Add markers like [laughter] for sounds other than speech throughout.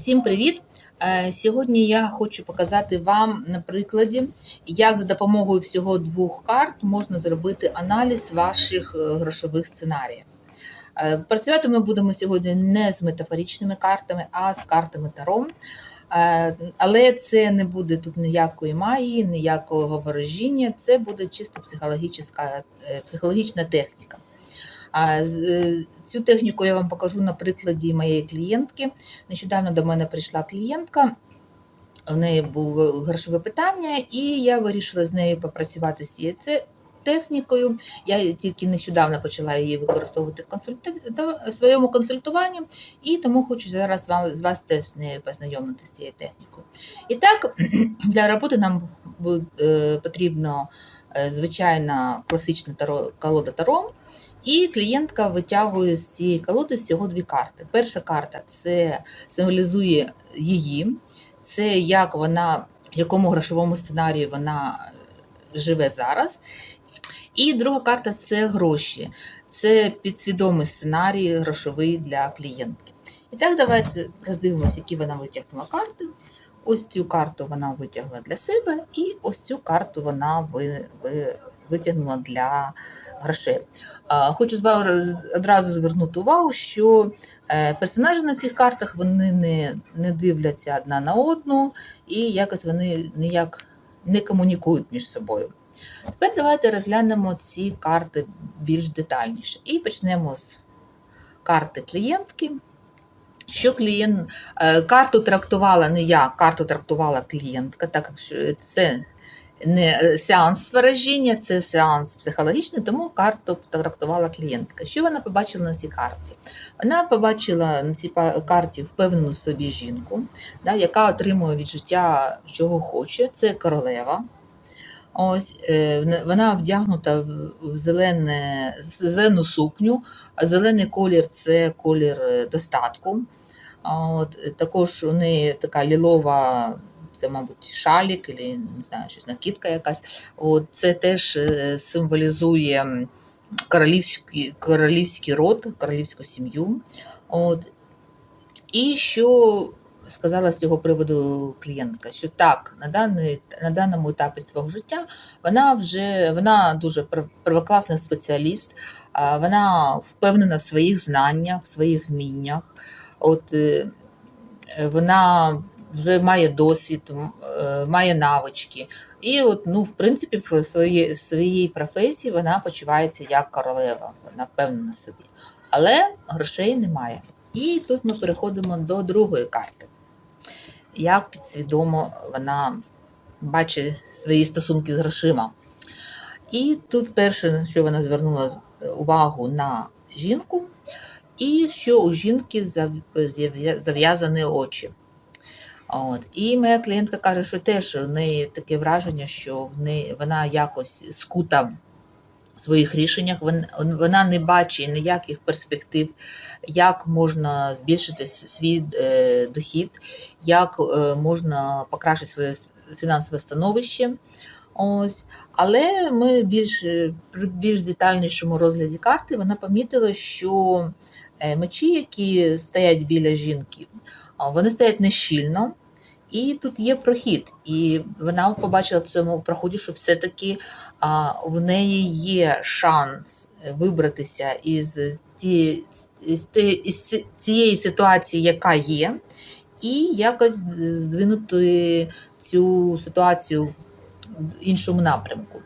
Всім привіт! Е, Сьогодні я хочу показати вам на прикладі, як за допомогою всього двох карт можна зробити аналіз ваших е, грошових сценаріїв. Е, Працювати ми будемо сьогодні не з метафоричними картами, а з картами Таро. Але це не буде тут ніякої магії, ніякого ворожіння, це буде чисто психологічна техніка. А е, Цю техніку я вам покажу на прикладі моєї клієнтки. Нещодавно до мене прийшла клієнтка, в неї було грошове питання, і я вирішила з нею попрацювати з цією технікою. Я тільки нещодавно почала її використовувати в, консульта- своєму консультуванні, і тому хочу зараз вам з вас теж з нею познайомити з цією технікою. І так, [clears throat] для роботи нам буде потрібно е, звичайна класична таро, колода Таро. І клієнтка витягує з цієї колоди всього дві карти. Перша карта це символізує її, це як вона, в якому грошовому сценарії вона живе зараз. І друга карта це гроші. Це підсвідомий сценарій грошовий для клієнтки. І так, давайте роздивимося, які вона витягнула карти. Ось цю карту вона витягла для себе, і ось цю карту вона ви, ви, витягнула для грошей. Хочу з вами одразу звернути увагу, що е, персонажі на цих картах вони не, не дивляться одна на одну і якось вони ніяк не комунікують між собою. Тепер давайте розглянемо ці карти більш детальніше. І почнемо з карти клієнтки. Що клієнт е, карту трактувала не я, карту трактувала клієнтка, так як це не сеанс вираження, це сеанс психологічний, тому карту трактувала клієнтка. Що вона побачила на цій карті? Вона побачила на цій карті впевнену собі жінку, да, яка отримує від життя, чого хоче. Це королева. Ось е, вона- вдягнута в- зелене, зелену сукню, а зелений колір це колір е, достатку. От, е, також у неї така лілова, це, мабуть, шалік, або, не знаю, щось накидка якась. От, це теж е, символізує королівський, королівський род, королівську сім'ю. От. І що сказала з цього приводу клієнтка, що так, на, даний, на даному етапі свого життя вона вже вона дуже первокласний спеціаліст, вона впевнена в своїх знаннях, в своїх вміннях. От, е, вона вже має досвід, е, має навички. І, от, ну, в принципі, в своїй, в своїй професії вона почувається як королева, вона впевнена собі. Але грошей немає. І тут ми переходимо до другої карти. Як підсвідомо вона бачить свої стосунки з грошима. І тут перше, що вона звернула увагу на жінку, і що у жінки зав'язані очі. От. І моя клієнтка каже, що теж у неї таке враження, що в неї, вона якось скута в своїх рішеннях, вона не бачить ніяких перспектив, як можна збільшити свій е, дохід, як е, можна покращити своє фінансове становище. Ось. Але ми більш, е, при більш детальнішому розгляді карти вона помітила, що е, мечі, які стоять біля жінки, вони стоять нещільно, і тут є прохід. І вона побачила в цьому проході, що все-таки в неї є шанс вибратися із, ті, із, цієї ситуації, яка є, і якось здвинути цю ситуацію в іншому напрямку.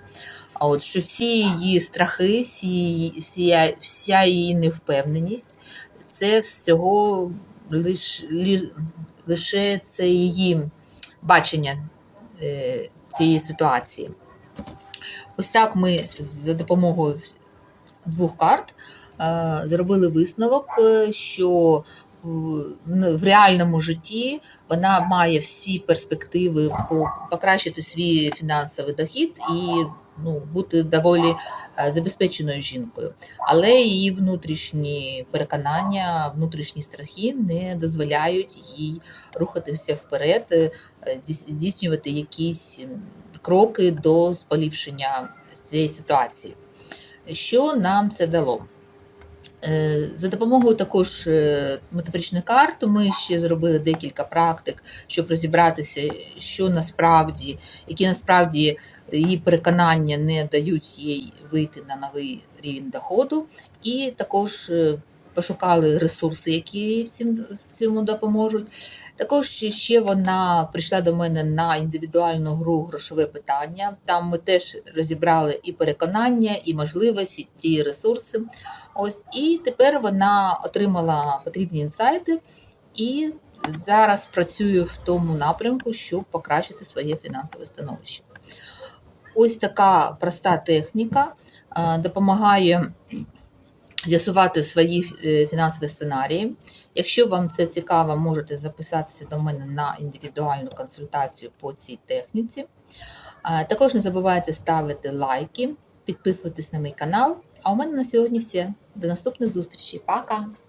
А от що всі її страхи, всі, вся, вся її невпевненість, це всього лиш, лі- лише це її бачення е, цієї ситуації. Ось так ми за допомогою двох карт е, зробили висновок, е, що в, реальному житті вона має всі перспективи по- покращити свій фінансовий дохід і ну, бути доволі е, забезпеченою жінкою. Але її внутрішні переконання, внутрішні страхи не дозволяють їй рухатися вперед, е, здійснювати якісь кроки до поліпшення цієї ситуації. Що нам це дало? Е, За допомогою також метафоричних метафоричної карти ми ще зробили декілька практик, щоб розібратися, що насправді, які насправді її переконання не дають їй вийти на новий рівень доходу, і також е, пошукали ресурси, які в цьому допоможуть. Також ще- вона прийшла до мене на індивідуальну гру грошове питання. Там ми теж розібрали і переконання, і можливості, ті ресурси. Ось і тепер вона отримала потрібні інсайти і зараз працює в тому напрямку, щоб покращити своє фінансове становище. Ось така проста техніка допомагає з'ясувати свої е, фінансові сценарії. Якщо вам це цікаво, можете записатися до мене на індивідуальну консультацію по цій техніці. Також не забувайте ставити лайки, підписуватись на мій канал. А у мене на сьогодні все. До наступних зустрічей. Пока!